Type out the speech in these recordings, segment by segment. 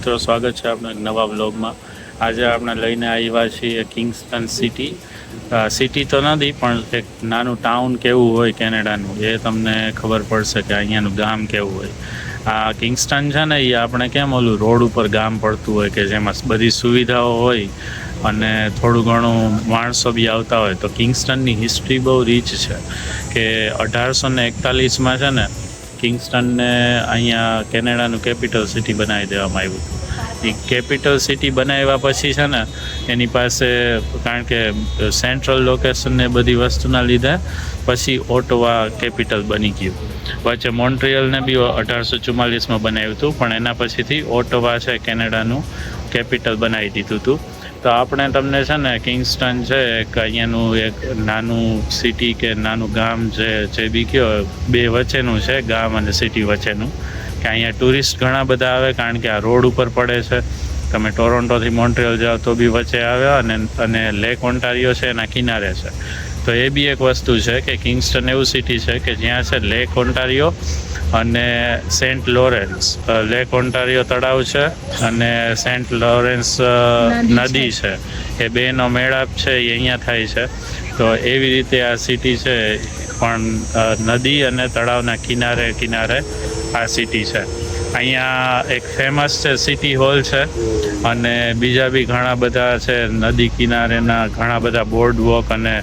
મિત્રો, સ્વાગત છે આપણા નવા બ્લોગમાં આજે આપણે લઈને આવ્યા છીએ કિંગસ્ટન સિટી. સિટી તો નથી, પણ એક નાનું ટાઉન કેવું હોય કેનેડાનું, એ તમને ખબર પડશે કે અહીંયાનું ગામ કેવું હોય. આ કિંગસ્ટન છે ને, એ આપણે કેમ ઓલું રોડ ઉપર ગામ પડતું હોય કે જેમાં બધી સુવિધાઓ હોય અને થોડું ઘણું માણસો બી આવતા હોય, તો કિંગસ્ટનની હિસ્ટ્રી બહુ રીચ છે કે અઢારસો ને એકતાલીસમાં છે ને, કિંગસ્ટનને અહીંયા કેનેડાનું કેપિટલ સિટી બનાવી દેવામાં આવ્યું કેપિટલ સિટી બનાવ્યા પછી છે ને, એની પાસે કારણ કે સેન્ટ્રલ લોકેશન ને બધી વસ્તુના લીધે પછી ઓટોવા કેપિટલ બની ગયું. વચ્ચે મોન્ટ્રિયલને બી અઢારસો ચુમ્માલીસમાં બનાવ્યું હતું, પણ એના પછીથી ઓટોવા છે કેનેડાનું કેપિટલ બનાવી દીધું હતું. તો આપણે તમને છે ને કિંગસ્ટન છે, એક અહીંયાનું એક નાનું સિટી કે નાનું ગામ છે, જે બી કયો, બે વચ્ચેનું છે, ગામ અને સિટી વચ્ચેનું. કે અહીંયા ટુરિસ્ટ ઘણા બધા આવે કારણ કે આ રોડ ઉપર પડે છે. તમે ટોરોન્ટોથી મોન્ટ્રિયલ જાઓ તો બી વચ્ચે આવ્યા અને અને લેક ઓન્ટારિયો છે એના કિનારે છે. તો એ બી એક વસ્તુ છે કે કિંગસ્ટન એવું સિટી છે કે જ્યાં છે લેક ઓન્ટારિયો અને સેન્ટ લોરેન્સ. લેક ઓન્ટારિયો તળાવ છે અને સેન્ટ લોરેન્સ નદી છે. એ બેનો મેળાપ છે એ અહીંયા થાય છે. તો એવી રીતે આ સિટી છે. પણ નદી અને તળાવના કિનારે કિનારે આ સિટી છે. અહીંયા એક ફેમસ છે સિટી હોલ છે અને બીજા બી ઘણા બધા છે નદી કિનારેના ઘણા બધા બોર્ડ વોક અને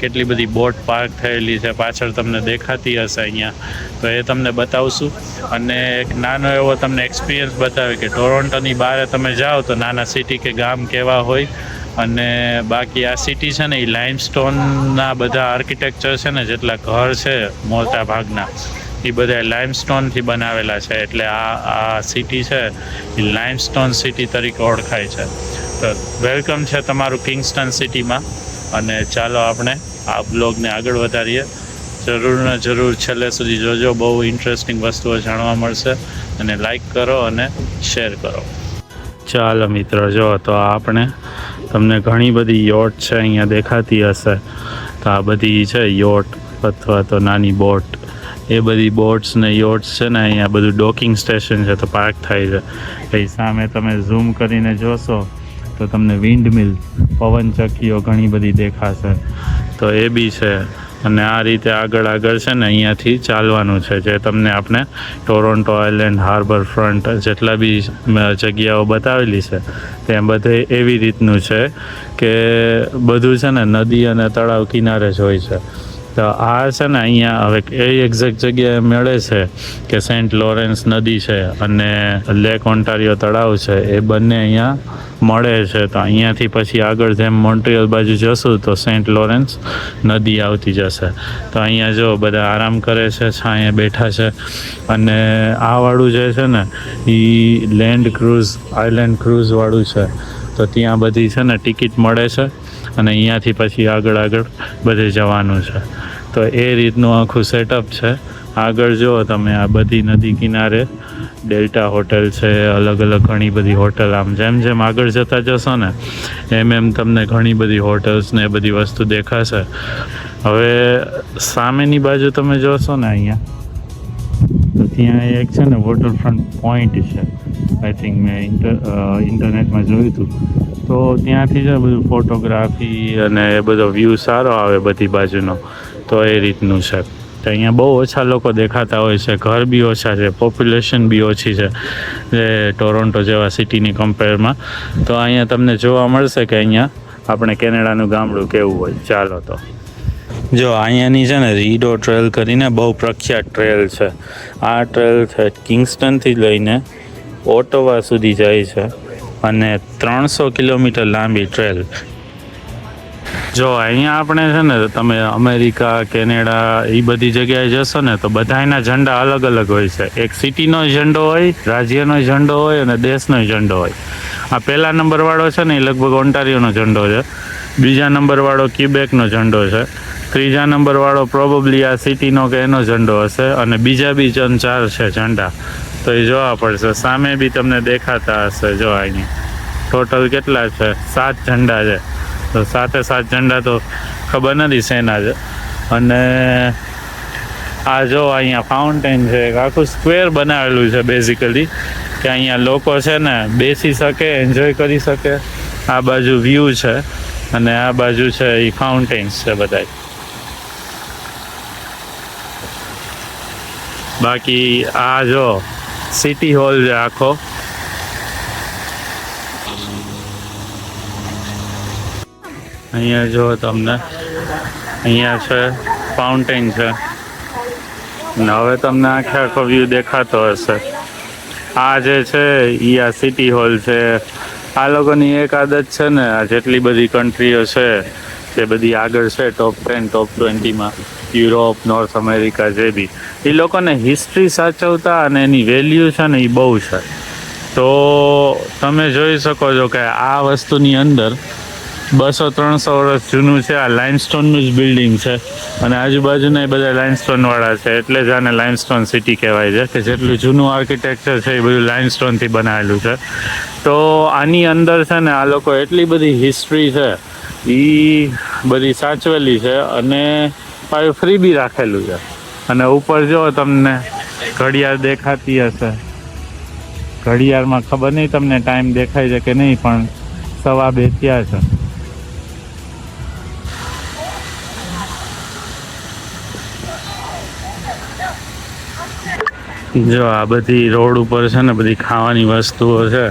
કેટલી બધી બોટ પાર્ક થયેલી છે. પાછળ તમને દેખાતી હશે અહીંયા. તો એ તમને બતાવશું. અને એક નાનો એવો તમને એક્સપિરિયન્સ બતાવે કે ટોરોન્ટોની બહાર તમે જાઓ તો નાના સિટી કે ગામ કેવા હોય અને બાકી આ સિટી છે ને, એ લાઇમસ્ટોનના બધા આર્કિટેક્ચર છે ને, જેટલા ઘર છે મોટા ભાગના, એ બધા લાઇમસ્ટોનથી બનાવેલા છે. એટલે આ આ સિટી છે, એ લાઇમસ્ટોન સિટી તરીકે ઓળખાય છે. તો વેલકમ છે તમારું કિંગસ્ટન સિટીમાં અને ચાલો આપણે આ બ્લોગને આગળ વધારીએ. જરૂર ને જરૂર છેલ્લે સુધી જોજો, બહુ ઇન્ટરેસ્ટિંગ વસ્તુઓ જાણવા મળશે. અને લાઈક કરો અને શેર કરો. ચાલો મિત્રો, જો તો આપણે તમને ઘણી બધી યોટ છે અહીંયા દેખાતી હશે. તો આ બધી છે યોટ અથવા તો નાની બોટ. એ બધી બોટ્સ ને યોટ્સ છે ને અહીંયા બધું ડોકિંગ સ્ટેશન છે તો પાર્ક થાય છે. એ સામે તમે ઝૂમ કરીને જોશો તો તમને વિન્ડ મિલ પવનચક્કીઓ ઘણી બધી દેખાશે. તો એ બી છે. અને આ રીતે આગળ આગળ છે ને અહીંયાથી ચાલવાનું છે, જે તમને આપણે ટોરોન્ટો આઇલેન્ડ હાર્બર ફ્રન્ટ જેટલા બી જગ્યાઓ બતાવેલી છે ત્યાં બધે એવી રીતનું છે કે બધું છે ને નદી અને તળાવ કિનારે જ હોય છે. તો આ છે ને અહીંયા હવે એ એક્ઝેક્ટ જગ્યાએ મળે છે કે સેન્ટ લોરેન્સ નદી છે અને લેક ઓન્ટારિયો તળાવ છે, એ બંને અહીંયા મળે છે. તો અહીંયાથી પછી આગળ જેમ મોન્ટ્રિયલ બાજુ જશું, તો સેન્ટ લોરેન્સ નદી આવતી જશે. તો અહીંયા જો બધા આરામ કરે છે, છાંયે બેઠા છે. અને આ વાળું જે છે ને એ લેન્ડ ક્રૂઝ, આઇલેન્ડ ક્રૂઝવાળું છે. તો ત્યાં બધી છે ને ટિકિટ મળે છે અને અહીંયાથી પછી આગળ આગળ બધે જવાનું છે. તો એ રીતનું આખું સેટઅપ છે. આગળ જુઓ તમે આ બધી નદી કિનારે. ડેલ્ટા હોટેલ છે, અલગ અલગ ઘણી બધી હોટલ આમ જેમ જેમ આગળ જતા જશો ને, એમ એમ તમને ઘણી બધી હોટલ્સ ને બધી વસ્તુ દેખાશે. હવે સામેની બાજુ તમે જોશો ને અહીંયા. તો ત્યાં એક છે ને વોટરફ્રન્ટ પોઈન્ટ છે. આઈ થિંક મેં ઇન્ટર ઇન્ટરનેટમાં જોયું હતું. તો ત્યાંથી જ બધું ફોટોગ્રાફી અને એ બધો વ્યૂ સારો આવે બધી બાજુનો. તો એ રીતનું છે. તો અહીંયા બહુ ઓછા લોકો દેખાતા હોય છે. ઘર બી ઓછા છે. પોપ્યુલેશન બી ઓછી છે. જે ટોરોન્ટો જેવા સિટીની કમ્પેરમાં તો અહીંયા તમને જોવા મળશે કે અહીંયા આપણે કેનેડાનું ગામડું કેવું હોય. ચાલો તો. જો અહીંયાની છે ને રીડો ટ્રેલ કરીને બહુ પ્રખ્યાત ટ્રેલ છે. આ ટ્રેલ છે કિંગસ્ટનથી લઈને ઓટોવા સુધી જાય છે. અને ત્રણસો કિલોમીટર લાંબી ટ્રેલ. જો, અહીંયા આપણે છે ને, તમે અમેરિકા, કેનેડા એ બધી જગ્યાએ જશો ને, તો બધાના ઝંડા અલગ અલગ હોય છે. એક સિટીનો ઝંડો હોય, રાજ્યનો ઝંડો હોય અને દેશનો ઝંડો હોય. આ પહેલા નંબરવાળો છે ને એ લગભગ ઓન્ટારિયોનો ઝંડો છે. બીજા નંબરવાળો ક્યુબેકનો ઝંડો છે. ત્રીજા નંબરવાળો પ્રોબેબલી આ સિટીનો કે એનો ઝંડો હશે. અને બીજા બી ચંદ ચાર છે ઝંડા. તો એ જોવા પડશે. સામે બી તમને દેખાતા હશે. જો, અહીંયા. ટોટલ કેટલા છે? સાત ઝંડા છે. તો સાતે સાત ઝંડા તો ખબર નથી શેના છે. અને આ જો અહીંયા ફાઉન્ટેન છે આખું સ્ક્વેર બનાવેલું છે બેઝિકલી કે અહીંયા લોકો છે ને બેસી શકે એન્જોય કરી શકે. આ બાજુ વ્યૂ છે અને આ બાજુ છે એ ફાઉન્ટેન્સ છે બધા બાકી આ જો સિટી હોલ છે આખો. અહીંયા જો તમને, અહીંયા છે ફાઉન્ટેન છે. અને હવે તમને આખે આખો વ્યૂ દેખાતો હશે. આ જે છે એ આ સિટી હોલ છે. આ લોકોની એક આદત છે ને, આ જેટલી બધી કન્ટ્રીઓ છે, તે બધી આગળ છે ટોપ ટેન ટોપ ટ્વેન્ટીમાં યુરોપ નોર્થ અમેરિકા જે બી. એ લોકોને હિસ્ટ્રી સાચવતા અને એની વેલ્યુ છે ને એ બહુ છે. તો તમે જોઈ શકો છો કે આ વસ્તુની અંદર બસો ત્રણસો વર્ષ જૂનું છે. આ લાઇમસ્ટોનનું જ બિલ્ડિંગ છે. અને આજુબાજુના એ બધા લાઇમસ્ટોનવાળા છે. એટલે જ આને લાઇમસ્ટોન સિટી કહેવાય છે કે જેટલું જૂનું આર્કિટેક્ચર છે એ બધું લાઇમસ્ટોનથી બનાવેલું છે. તો આની અંદર છે ને આ લોકો એટલી બધી હિસ્ટ્રી છે. એ બધી સાચવેલી છે અને પાછું ફ્રી બી રાખેલું છે. અને ઉપર જો તમને ઘડિયાળ દેખાતી હશે. ઘડિયાળમાં ખબર નહીં તમને ટાઈમ દેખાય છે કે નહીં, પણ સવા બે થયા છે. જો આ બધી રોડ ઉપર છે ને બધી ખાવાની વસ્તુઓ છે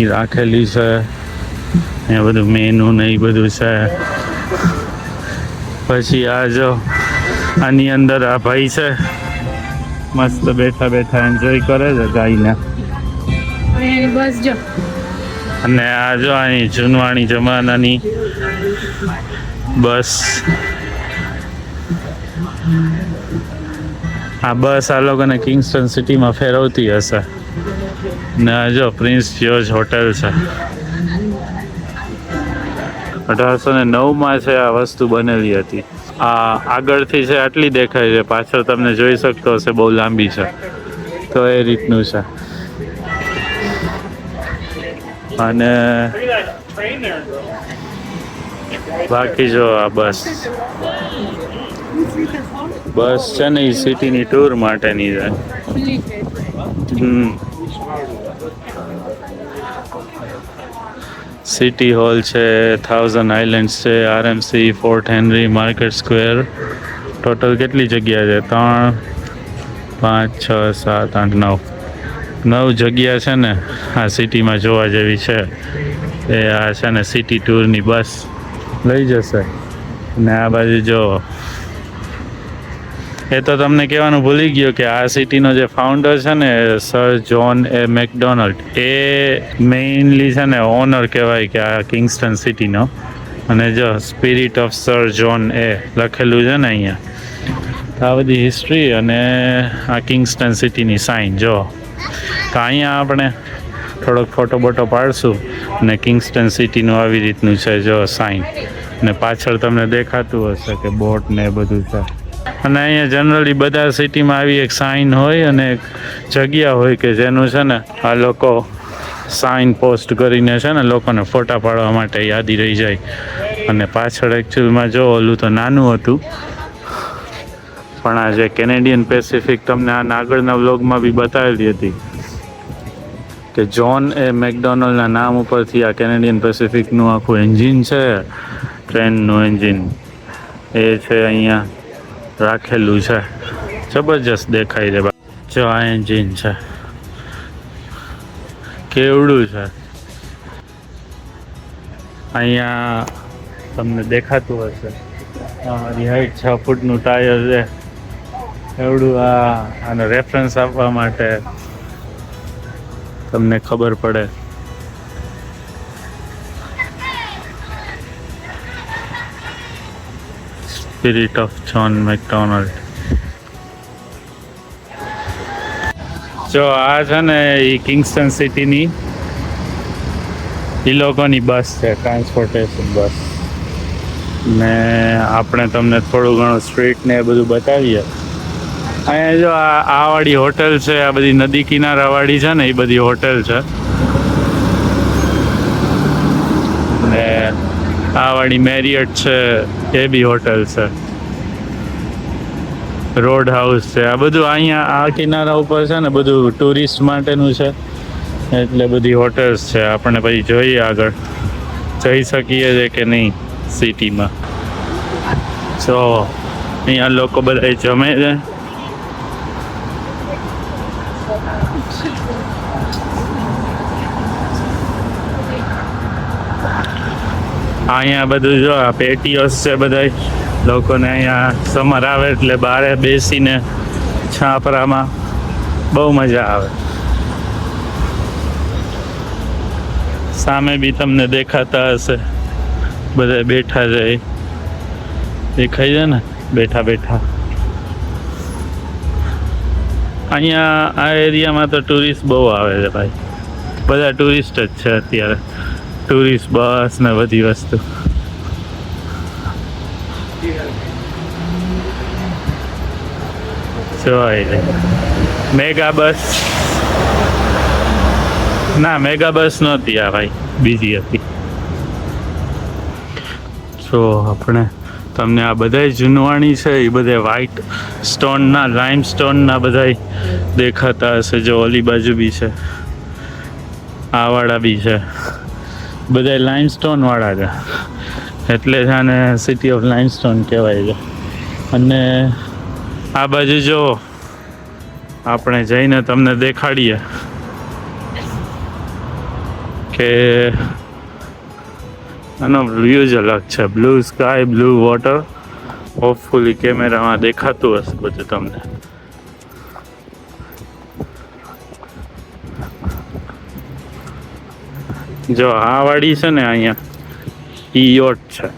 એ રાખેલી છે. એ બધું મેનુ ને એ બધું છે. પછી આ જો આની અંદર આ ભાઈ છે. મસ્ત બેઠા બેઠા એન્જોય કરે છે ગાઈને બસ જો. અને આ જો અહીં જૂનવાણી જમાનાની બસ. આ બસ આ લોકોને કિંગસ્ટન સિટીમાં ફેરવતી હશે. ને જો પ્રિન્સ જ્યોર્જ હોટેલ છે. અઢારસો ને નવમાં છે આ વસ્તુ બનેલી હતી. આ આગળથી છે આટલી દેખાય છે. પાછળ તમને જોઈ શકતો હશે બહુ લાંબી છે. તો એ રીતનું છે. અને બાકી જો આ બસ. બસ છે ને એ સિટીની ટૂર માટેની છે. સિટી હોલ છે થાઉઝન્ડ આઇલેન્ડ્સ છે RMC Fort Henry Market Square total કેટલી જગ્યા છે? ત્રણ, પાંચ, છ, સાત, આઠ, નવ. નવ જગ્યા છે ને, આ સિટીમાં જોવા જેવી છે. એ આ છે ને, સિટી ટૂરની બસ. લઈ જશે. ને આ બાજુ જો એ તો તમને કહેવાનું ભૂલી ગયો કે આ સિટીનો જે ફાઉન્ડર છે ને સર જોન એ મેકડોનલ્ડ એ મેઇનલી છે ને ઓનર કહેવાય કે આ કિંગસ્ટન સિટીનો અને જો સ્પિરિટ ઓફ સર જોન એ લખેલું છે ને અહીંયા. આ બધી હિસ્ટ્રી અને આ કિંગસ્ટન સિટીની સાઇન જો. તો અહીંયા આપણે થોડોક ફોટો બોટો પાડશું અને કિંગસ્ટન સિટીનું આવી રીતનું છે, જો સાઇન ને પાછળ તમને દેખાતું હશે કે બોટ ને બધું છે. અને અહીંયા જનરલી બધા સિટીમાં આવી એક સાઇન હોય અને એક જગ્યા હોય કે જેનું છે ને આ લોકો સાઇન પોસ્ટ કરીને છે ને લોકોને ફોટા પાડવા માટે યાદી રહી જાય. અને પાછળ એકચ્યુઅલમાં જો ઓલું તો નાનું હતું. પણ આ જે કેનેડિયન પેસિફિક તમને આ આગળના વ્લોગમાં બી બતાવેલી હતી કે જ્હોન એ મેકડોનલ્ડના નામ ઉપરથી આ કેનેડિયન પેસિફિકનું આખું એન્જિન છે ટ્રેનનું એન્જિન એ છે અહીંયા. રાખેલું છે. જબરજસ્ત દેખાય છે જો આ એન્જિન છે. કેવડું છે. અહીંયા તમને દેખાતું હશે. આ મારી હાઈટ છ ફૂટનું ટાયર છે. એવડું આ, આનો રેફરન્સ આપવા માટે તમને ખબર પડે. Spirit of John McDonald. જો, આ છે ને એ કિંગસ્ટન સિટીની એ લોકોની બસ છે ટ્રાન્સપોર્ટેશન બસ. ને આપણે તમને થોડું ઘણું સ્ટ્રીટ ને એ બધું બતાવીએ. અહીંયા જો આ વાળી હોટેલ છે, આ બધી નદી કિનારા વાળી છે ને એ બધી હોટેલ છે. ને આ વાળી મેરિયટ છે એ બી હોટલ છે. રોડ હાઉસ છે. આ બધું અહીંયા આ કિનારા ઉપર છે ને બધું ટુરિસ્ટ માટેનું છે. એટલે બધી હોટેલ્સ છે. આપણે પછી જોઈએ આગળ. જઈ શકીએ છે કે નહીં સિટીમાં જો, અહીંયા લોકો બધા જમે છે. અહીંયા બધું જો, આ પેટીઓસ છે બધા લોકોને અહીંયા સમર આવે એટલે બહારે બેસીને છાપરામાં બહુ મજા આવે. સામે બી તમને દેખાતા હશે. બધા બેઠા એ. દેખાય છે ને? બેઠા બેઠા. અહીંયા આ એરિયામાં તો ટુરિસ્ટ બહુ આવે છે ભાઈ. બધા ટુરિસ્ટ જ છે અત્યારે. ટુરિસ્ટ, બસ ને બધી વસ્તુ. Megabus. ના, મેગા બસ નહોતી આ ભાઈ. બીજી હતી. જો આપણે તમને આ બધા જૂનવાણી છે એ બધા વ્હાઈટ સ્ટોનના લાઇમ સ્ટોનના બધા દેખાતા હશે. જો ઓલી બાજુ બી છે. આવાળા બી છે. બધા લાઇમસ્ટોન વાળા છે. એટલે છે આને સિટી ઓફ લાઇમસ્ટોન કહેવાય છે. અને આ બાજુ જો આપણે જઈને તમને દેખાડીએ કે આનો વ્યૂ જ અલગ છે. Blue sky blue water hopefully કેમેરામાં દેખાતું હશે બધું તમને. જો, આ વાડી છે ને અહીંયા. ઈ યોટ છે.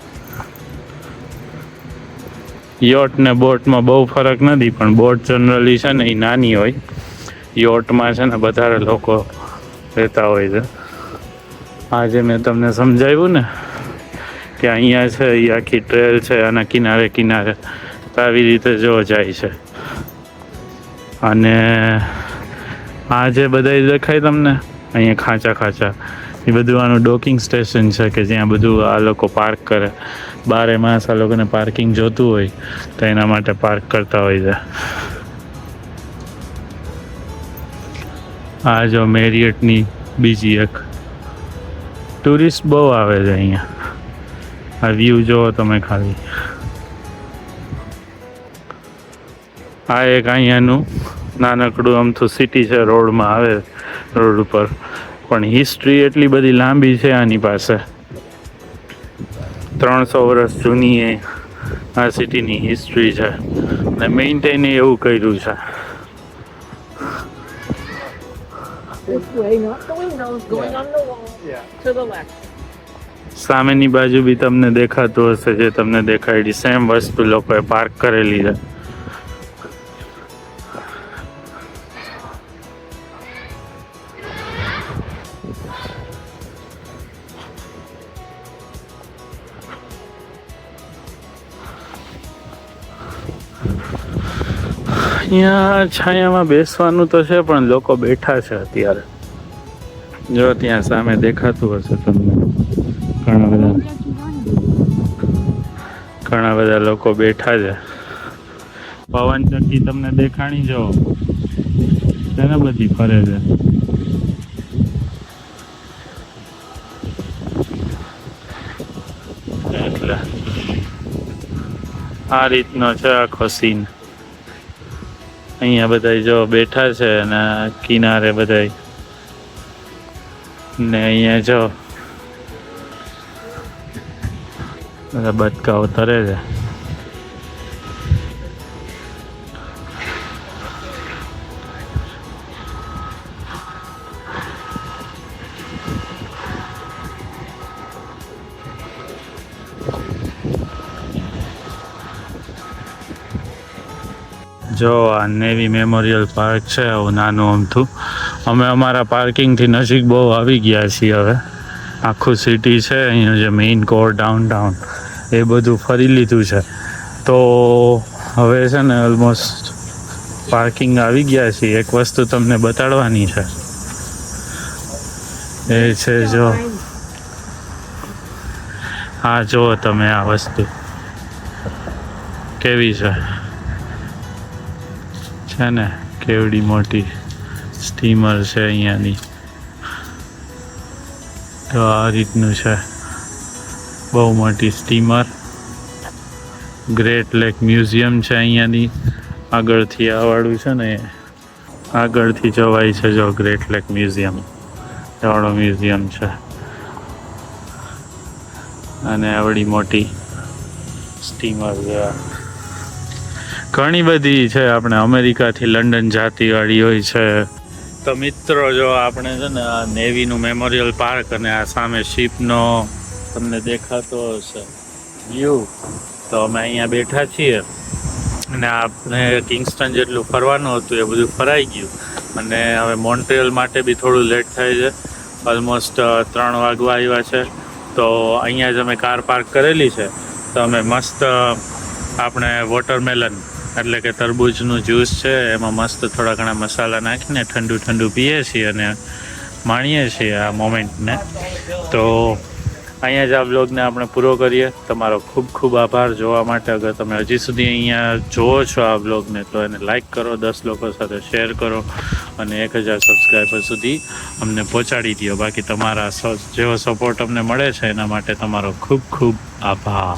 યોટ ને બોટમાં બહુ ફરક નથી, પણ બોટ જનરલી છે ને એ નાની હોય. યોટમાં છે ને વધારે લોકો રહેતા હોય છે. આજે મેં તમને સમજાવ્યું ને કે અહીંયા છે એ આખી ટ્રેલ છે અને કિનારે કિનારે તો આવી રીતે જો જાય છે. અને આ જે બધા દેખાય તમને, અહીંયા ખાંચા ખાંચા. એ બધું આનું ડોકિંગ સ્ટેશન છે કે જ્યાં બધું આ લોકો પાર્ક કરે. બારે માસ આ લોકોને પાર્કિંગ જોતું હોય તો એના માટે પાર્ક કરતા હોય છે. આ જો મેરિયટની બીજી એક ટુરિસ્ટ બહુ આવે છે અહીંયા. આ વ્યૂ જોવો તમે ખાલી. આ એક અહીંયાનું નાનકડું અમથું સિટી છે રોડમાં આવે રોડ ઉપર. પણ હિસ્ટ્રી એટલી બધી લાંબી છે આની પાસે. ત્રણસો વર્ષ જૂની એ આ સિટીની હિસ્ટ્રી છે. અને મેઇન્ટેન એવું કર્યું છે. સામેની બાજુ બી તમને દેખાતું હશે, જે તમને દેખાડી સેમ વસ્તુ લોકોએ પાર્ક કરેલી છે. અહીંયા છાયામાં બેસવાનું તો છે, પણ લોકો બેઠા છે અત્યારે. જો ત્યાં સામે દેખાતું હશે તમને. ઘણા બધા ઘણા બધા લોકો બેઠા છે. પવન ચક્કી તમને દેખાણી જો. તેને બધી ફરે છે. એટલે આ રીતનો છે આખો સીન અહીંયા બધા જો બેઠા છે અને કિનારે બધા ને અહીંયા જો. બધા બચકાઓ તરે છે. જો આ નેવી મેમોરિયલ પાર્ક છે, આવું નાનું અમથું. અમે અમારા પાર્કિંગથી નજીક બહુ આવી ગયા છીએ હવે. આખું સિટી છે, અહીંયા જે મેઇન કોર ડાઉન ટાઉન એ બધું ફરી લીધું છે. તો હવે છે ને ઓલમોસ્ટ પાર્કિંગ આવી ગયા છીએ. એક વસ્તુ તમને બતાડવાની છે. એ છે જો. હા, જુઓ તમે આ વસ્તુ. કેવી છે? છે ને, કેવડી મોટી સ્ટીમર છે અહીંયાની. તો આ રીતનું છે. બહુ મોટી સ્ટીમર ગ્રેટ લેક મ્યુઝિયમ છે અહીંયાની. આગળથી આવાળું છે ને, આગળથી જવાય છે જો ગ્રેટ લેક મ્યુઝિયમ એવાળો મ્યુઝિયમ છે. અને આવડી મોટી સ્ટીમર આ. ઘણી બધી છે આપણે અમેરિકાથી લંડન જાતિવાળી હોય છે. તો મિત્રો, જો આપણે છે ને નેવીનું મેમોરિયલ પાર્ક અને આ સામે શિપનો તમને દેખાતો હશે. વ્યૂ તો અમે અહીંયા બેઠા છીએ. અને આપણે કિંગસ્ટન જેટલું ફરવાનું હતું એ બધું ફરાઈ ગયું. અને હવે મોન્ટ્રિયલ માટે બી થોડું લેટ થાય છે. ઓલમોસ્ટ ત્રણ વાગવા આવ્યા છે. તો અહીંયા જ અમે કાર પાર્ક કરેલી છે. તો અમે મસ્ત આપણે વોટરમેલન એટલે કે તરબૂચનું જ્યુસ છે, એમાં મસ્ત થોડા ઘણા મસાલા નાખીને ઠંડુ ઠંડુ પીએ છીએ અને માણીએ છીએ આ મોમેન્ટને. તો અહીંયા જ આ બ્લોગને આપણે પૂરો કરીએ. તમારો ખૂબ ખૂબ આભાર જોવા માટે. અગર તમે હજી સુધી અહીંયા જોવો છો આ બ્લોગને તો એને લાઇક કરો, દસ લોકો સાથે શેર કરો અને એક હજાર સબસ્ક્રાઈબર સુધી અમને પહોંચાડી દો બાકી તમારા જેવો સપોર્ટ અમને મળે છે, એના માટે તમારો ખૂબ ખૂબ આભાર.